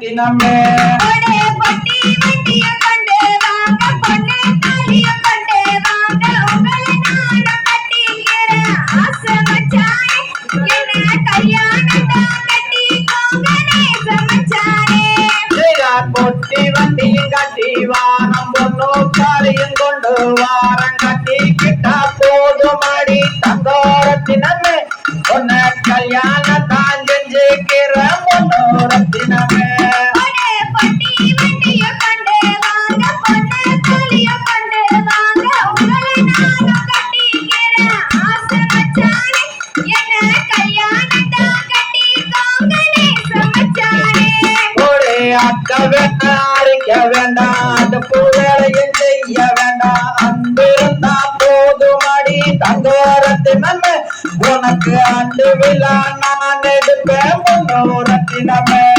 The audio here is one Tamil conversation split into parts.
தினமே பட்டி வண்டியை கட்டி வா வேண்டாம். அரைக்க வேண்டாம். அந்த பூவேலையை உனக்கு அன்று விழா. நான் எடுப்பேன். முன்னோரத்தினமே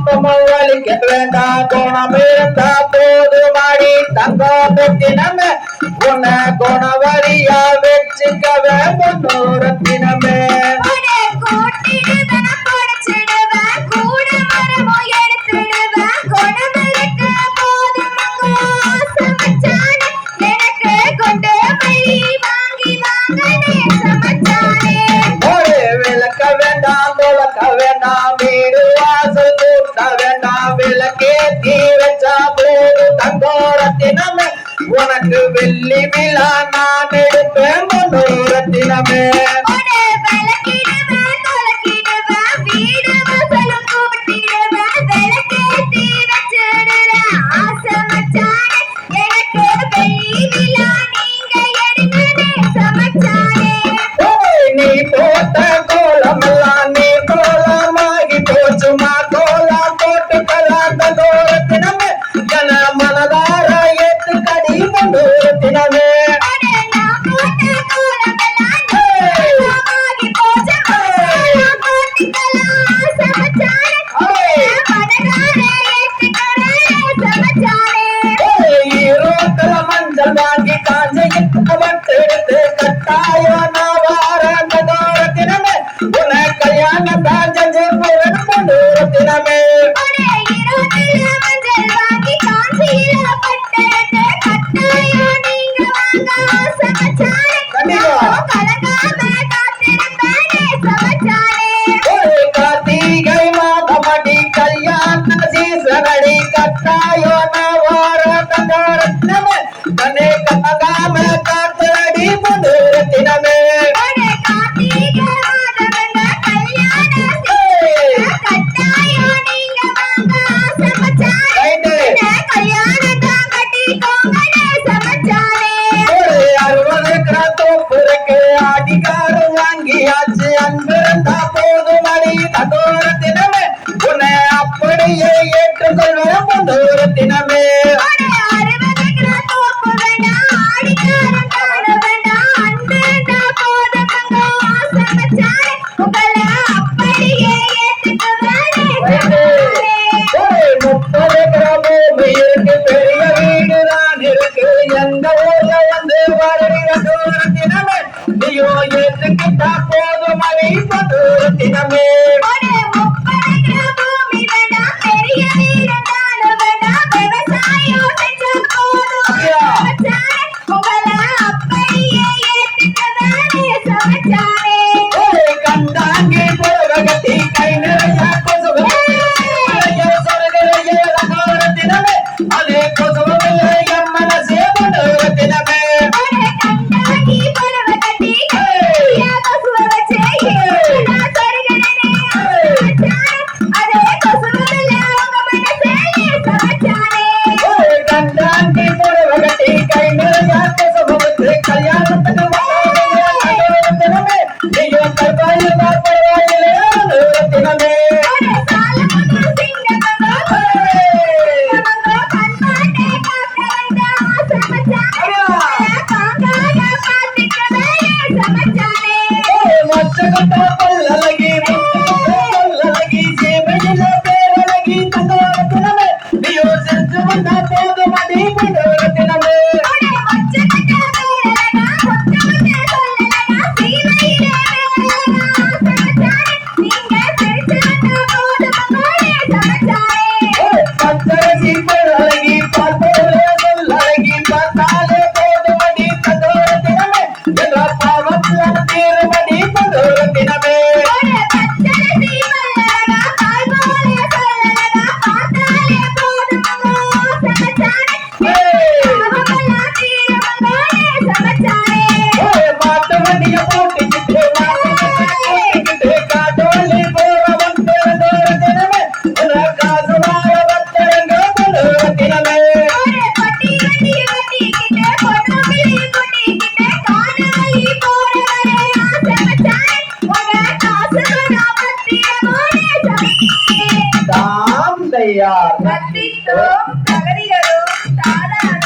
பொங்கலுக்கு வேண்டாம் கோணம் இருந்தா போது மாடி தங்கம் பெட்டி நம்ம உன்னை குணவரியா வச்சுக்கவே முன்னூறு தினமே வேண்டாம் விளக்க வேண்டாம் உனக்கு வெள்ளி விழா நான் எடுப்பேன் மனோரத்தினமே নারায়ণ தாம் தையார் தத்தித்தோம் தகதிகளும் தானாக